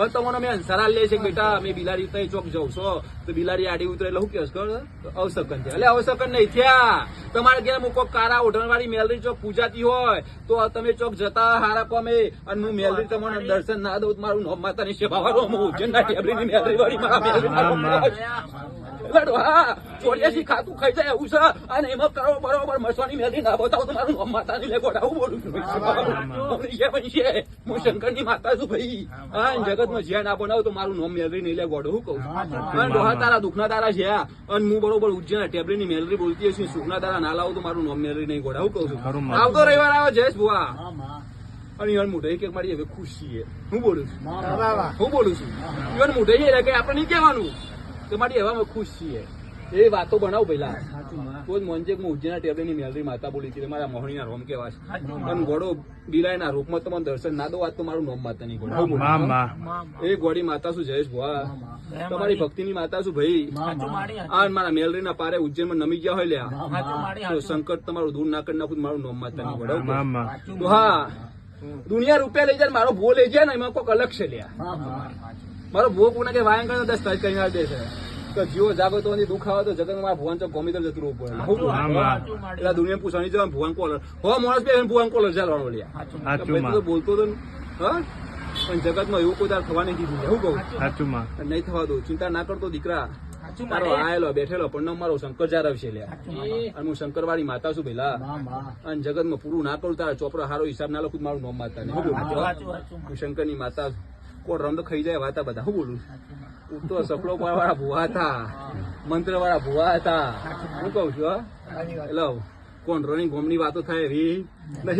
હવે તમને અમે અંસારા લે છે કે બેટા અમે બિલાડી તઈ ચોક જઉં છો. તો બિલાડી આડી ઉતરે એટલે શું કહેશ ખબર અવસકન છે. એટલે અવસકન નહીં થયા. તમારે ઘેર મૂકો કારા ઓઢણવાળી મેલરી ચોક પૂજાતી હોય તો તમે ચોક જતા હારા અમે અને હું મેલરી તમને દર્શન ના દઉં મારું નોમ માતાની સેવા વાળો હું ઉજ્જૈનના ટેબલીની મેલરી વાળી મારા મેલરીના હા, માં. લડો હા. ચોર્યાસી ખાતું ખાઈ જાય એવું છે. અને એમાં કરો બરોબર. મસવાની મેલી ના બતાવો તો મારું નોમ માતાની લે ગોડા બોલું છું. અમને છે પણ છે હું માતા છું ભાઈ. હા જગતમાં જ્યાં ના બનાવું તો મારું નોમ મેલરી નહીં લે ગોડો હું અને ડોહા તારા દુખના તારા છે અને હું બરોબર ઉજ્જૈન ટેબલીની મેલરી બોલતી હશે સુખના તારા ના લાવું તો મારું નોમ મેલરી નહીં ગોડા હું કહું છું. આવતો રવિવાર આવે જયેશ ભુવા. અને ઈવન મોઢે કે મારી હવે ખુશી છે. હું બોલું છું. હું બોલું છું. ઈવન મોઢે છે કે આપણે નહીં કહેવાનું. કે મારી હવામાં ખુશ છીએ. એ વાતો બનાવ પેલા કોઈ મોંજે હું ટેબલે ની મેલરી માતા બોલી હતી મારા મોહણીના રોમ કેવા છે. અને ઘોડો બિલાયના રૂપમાં તમને દર્શન ના દો વાત તો મારું નોમ માતા ની માં એ ગોડી માતા શું જયેશ ભુવા? તમારી ભક્તિની માતા શું ભાઈ? આ મારા મેલરી ના પારે ઉજ્જૈનમાં નમી ગયા હોય લ્યા. સંકટ તમારું દૂર ના કરી નાખું મારું નોમ માતા ની તો હા. દુનિયા રૂપિયા લઈ જાય મારો ભો લઈ જાય ને એમાં કોઈક અલગ છે લ્યા. મારો ભો કોને કે વાયન કરે દસ તારીખ કઈ દે છે. કે જીવો જાગો તો એની દુઃખ આવે તો જગત મારા ભુવન તો ગમે તેમ જતું રહેવું પડે. માં. એટલે દુનિયા પૂછવાની જવા ભુવન કોલર હો? માણસ બે ભુવન કોલર ચાલવાનો લ્યા? તું તો માં બોલતો તો હા? પણ જગતમાં એવું કોઈ તાર થવા નહીં દીધું. હું કહું? નહીં થવા દઉં ચિંતા ના કરતો દીકરા. તારો આયેલો બેઠેલો પણ મારો શંકર જારવ છે લ્યા. અને હું શંકરવાળી માતા છું પેલા અને જગતમાં પૂરું ના કરું તારા ચોપડા હારો હિસાબ ના લખું મારું નામ માતા નહીં. હું શંકરની માતા કોણ રમ ખાઈ જાય વાતા બધા. હું બોલું હું તો સફળો વાળા ભુવા હતા. મંત્ર વાળા ભુવા હતા. હું કઉ છું હા? એટલે કોણ રોની ગોમની વાતો થાય રી? નહીં.